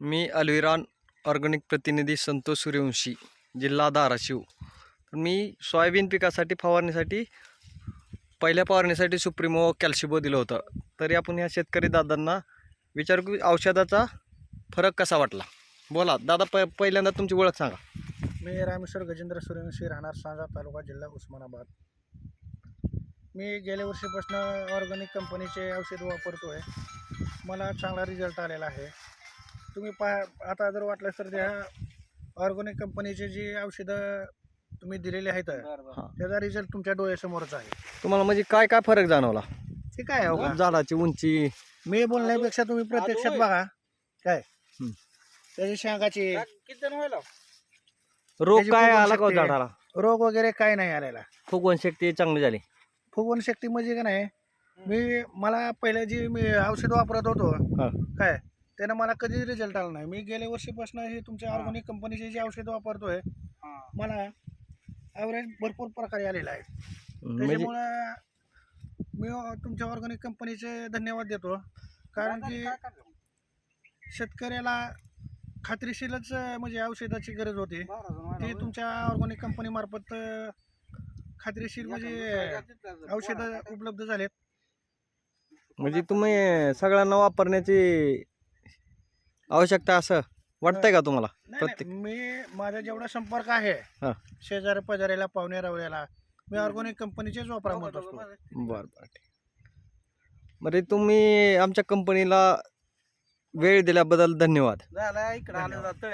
मी अल्विरान organic प्रतिनिधी संतोष सूर्यवंशी जिल्हा धाराशिव मी soybean पिकासाठी फवारणीसाठी पहिल्या फवारणीसाठी सुप्रिमो कॅल्शिबो दिलं होतं. तरी आपण ह्या शेतकरी दादांना विचारू की औषधाचा फरक कसा वाटला? बोला दादा प पहिल्यांदा तुमची ओळख सांगा. मी रामेश्वर गजेंद्र सूर्यवंशी राहणार सांजा तालुका जिल्हा उस्मानाबाद. मी गेल्या वर्षीपासून ऑर्गॅनिक कंपनीचे औषध वापरतो आहे मला चांगला रिझल्ट आलेला आहे. तुम्ही पा आता जर वाटलं तर त्या ऑर्गॅनिक कंपनीचे जी औषधं तुम्ही दिलेली आहेत हां. त्याचा रिझल्ट तुमच्या डोळ्यासमोरच आहे. तुम्हाला म्हणजे काय काय फरक जाणवला? ते काय आहे हो? झाडाची उंची. मी बोलण्यापेक्षा तुम्ही प्रत्यक्षात बघा. काय? हं. त्याची शेंगाची. रोग त्याची काय आला का हो. झाडाला? रोग वगैरे काय नाही आलेला. फुगवण शक्ती चांगली झाली. फुगवण शक्ती म्हणजे का नाही मी मला पहिलं जी मी औषध वापरत होतो हा. काय? त्यानं मला कधीच रिझल्ट आला नाही. मी गेल्या वर्षीपासून हे तुमच्या. ऑर्गॅनिक कंपनीचे जे औषध वापरतोय मला ॲव्हरेज भरपूर प्रकारे आलेला आहे म्हणजे त्याच्यामुळं मी तुमच्या ऑर्गॅनिक कंपनीचे धन्यवाद देतो. कारण की शेतकऱ्याला खात्रीशीरच म्हणजे औषधाची गरज होती. ती तुमच्या ऑर्गॅनिक कंपनी मार्फत अं, खात्रीशीर म्हणजे औषधं उपलब्ध झालेत. म्हणजे तुम्ही सगळ्यांना वापरण्याची आवश्यकता असं वाटतंय का तुम्हाला? नाही, नाही, प्रत्येक- मी माझा जेवढा संपर्क आहे हा. शेजारी पाजाऱ्याला पाहुण्या रावळ्याला मी ऑर्गॅनिक कंपनीचेच वापरा म्हणत असतो. बरं बरं ठीक. बरे तुम्ही आमच्या कंपनीला वेळ दिल्याबद्दल धन्यवाद. झाला इकडे आलं. जातं